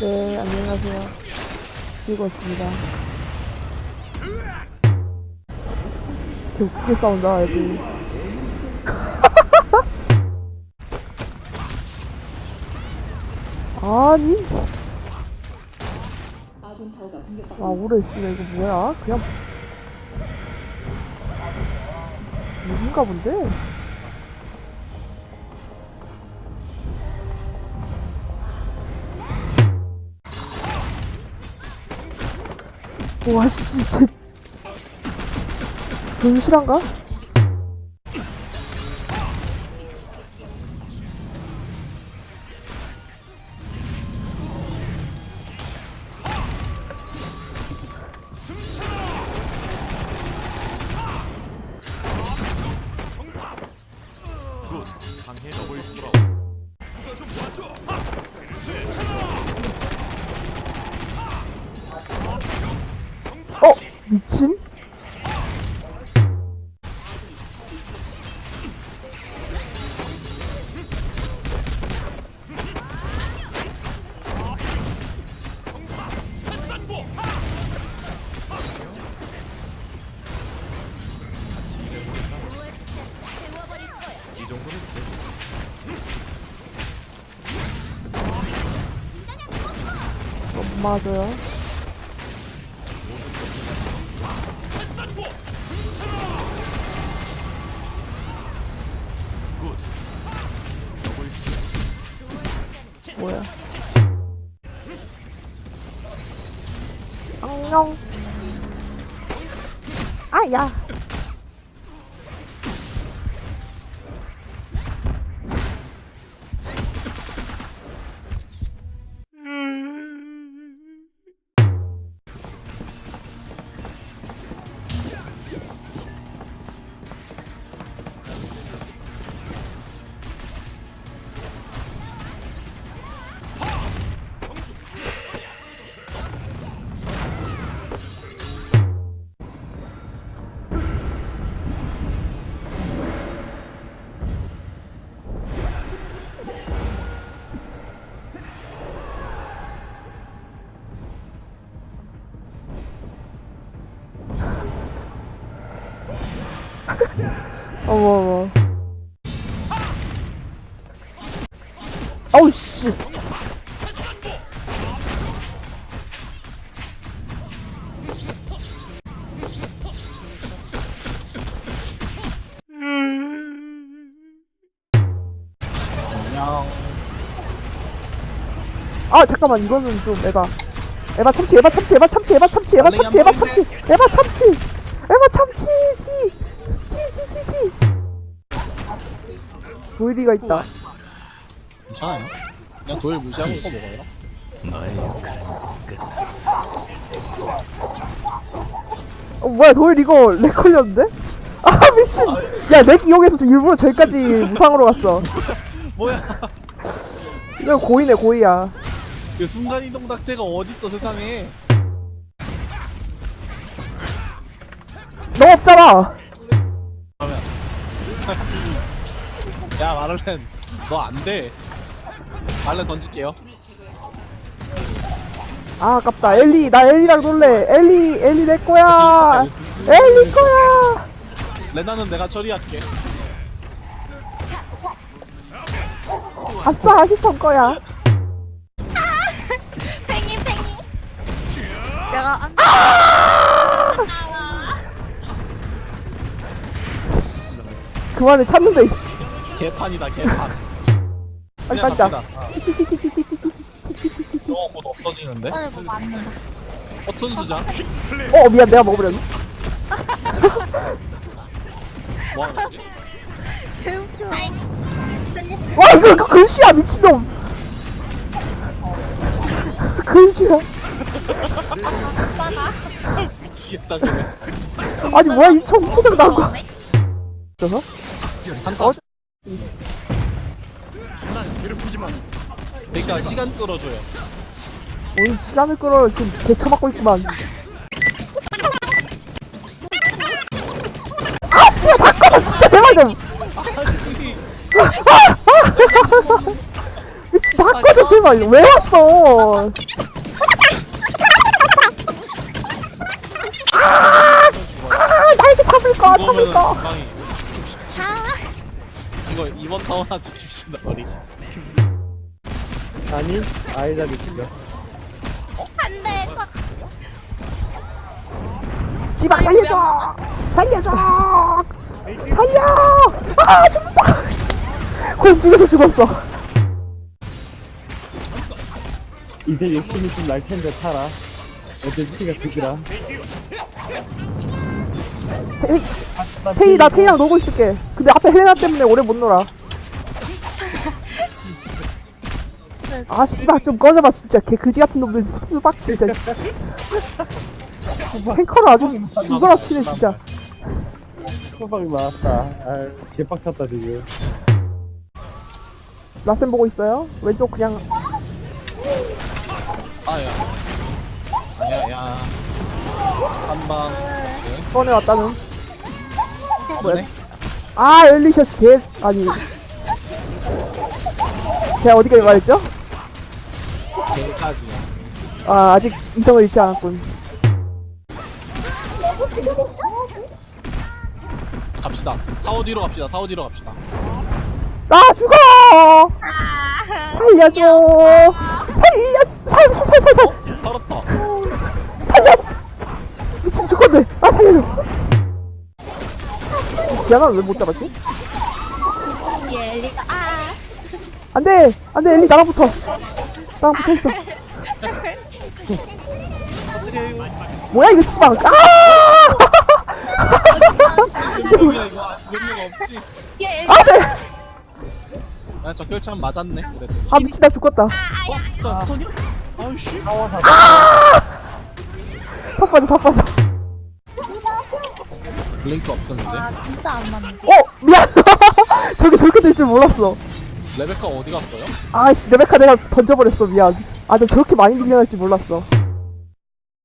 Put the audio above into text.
네, 안녕하세요. 들고 있습니다. 개 웃기게 싸운다, 애들. 아니. 아, 오래 있으면 이거 뭐야? 그냥. 누군가 본데? 와, 씨, 쟤. 분실한가? 미친? 맞아요. 뭐야? 안녕. 아, 야. 어머 어머. 아우 씨. 아 잠깐만 이거는 좀 에바. 에바 참치 에바 참치 에바 참치 에바 참치 에바 참치 에바 참치 에바 참치 에바 참치 티티티티티 보이리가 있다. 괜찮아요? 그냥 도일 무시하고 이거 먹어요. 어 뭐야 도일 이거 렉 걸렸는데? 아 미친 야렉 이용해서 저 일부러 저기까지 무상으로 갔어 뭐야? 이거 고이네 고이야 그 순간이동 닥터가 어딨어 세상에? 너 없잖아 야 마를렌 너 안 돼. 마를렌 던질게요. 아 아깝다. 엘리 나 엘리랑 놀래. 엘리 엘리 내 거야. 엘리 거야. 레나는 내가 처리할게. 아싸 히턴 거야. 팽이 팽이. 내가 안 그만해 찾는데 이씨 개판이다 개판. 빨리 그냥 빠지자 갑시다. 티티티티티티티티티티티티 어, 곧 없어지는데? 오늘 뭐 맞는다 버튼 수장? 어 미안 내가 먹어버렸네 뭐 하는 거지? 개웃겨 와 이거 이거 글씨야 미친놈 글씨야 미치겠다 저거. 아니 뭐야 이 청초장 나온 거 저서? 한타. 그러니까 시간 끌어줘요. 오늘 시간을 끌어 지금 개쳐맞고 있구만. 아 씨발 다 꺼져 진짜 제발 좀. 미친 다 꺼져 제발. 왜 왔어? 아 나에게 잡을까? 이거면은 잡을까? 금방이 아, 이 거 이번 타워 하나 줍시다 우리. 아니 아이다 미친다. 안 돼. 꽉. 씨발 살려줘! 살려줘! 살려! 아 죽는다! 곤 죽여서 죽었어. 이제 욕심이 좀 날 텐데 타라 어제 피가 그지라 테이 나 테이랑 놀고 있을게. 근데 앞에 헬레나 때문에 오래 못 놀아. 아 씨발 좀 꺼져봐 진짜. 개 그지 같은 놈들 수박 진짜. 탱커를 아주 죽어라 치네 진짜. 소박이 많았다. 아 개빡쳤다 지금. 라센 보고 있어요? 왼쪽 그냥. 아야. 아야 야. 한 방. 꺼내 왔다는 뭐네 아 엘리셔스 개. 아니. 제가 어디까지 말했죠? 개까지 아 아직 이성을 잃지 않았군. 갑시다. 타워 뒤로 갑시다. 타워 뒤로 갑시다. 나 죽어! 아, 살려줘! 살려 살살살살살! 살았다. 살려! 미친 죽었네. 아 살려줘 기아가 왜못 잡았지? 얘 엘리가 아, 안돼! 안돼! 엘리 나랑 붙어 나랑 붙어 있어. 뭐야 이거 씨발. 아! 이게 뭐야 이거 몇명 없지 얘 엘리. 아, 쟤! 아저 결참 맞았네 그래도. 아 미친 나 죽었다. 어? 나 스턴이야? 아이씨. 다 빠져 다 빠져 블링크 없었는데? 아, 진짜 안 맞네. 어? 미안. 저게 저렇게 될 줄 몰랐어. 레베카 어디 갔어요? 아씨 레베카 내가 던져버렸어. 미안. 아나 저렇게 많이 밀려날 줄 몰랐어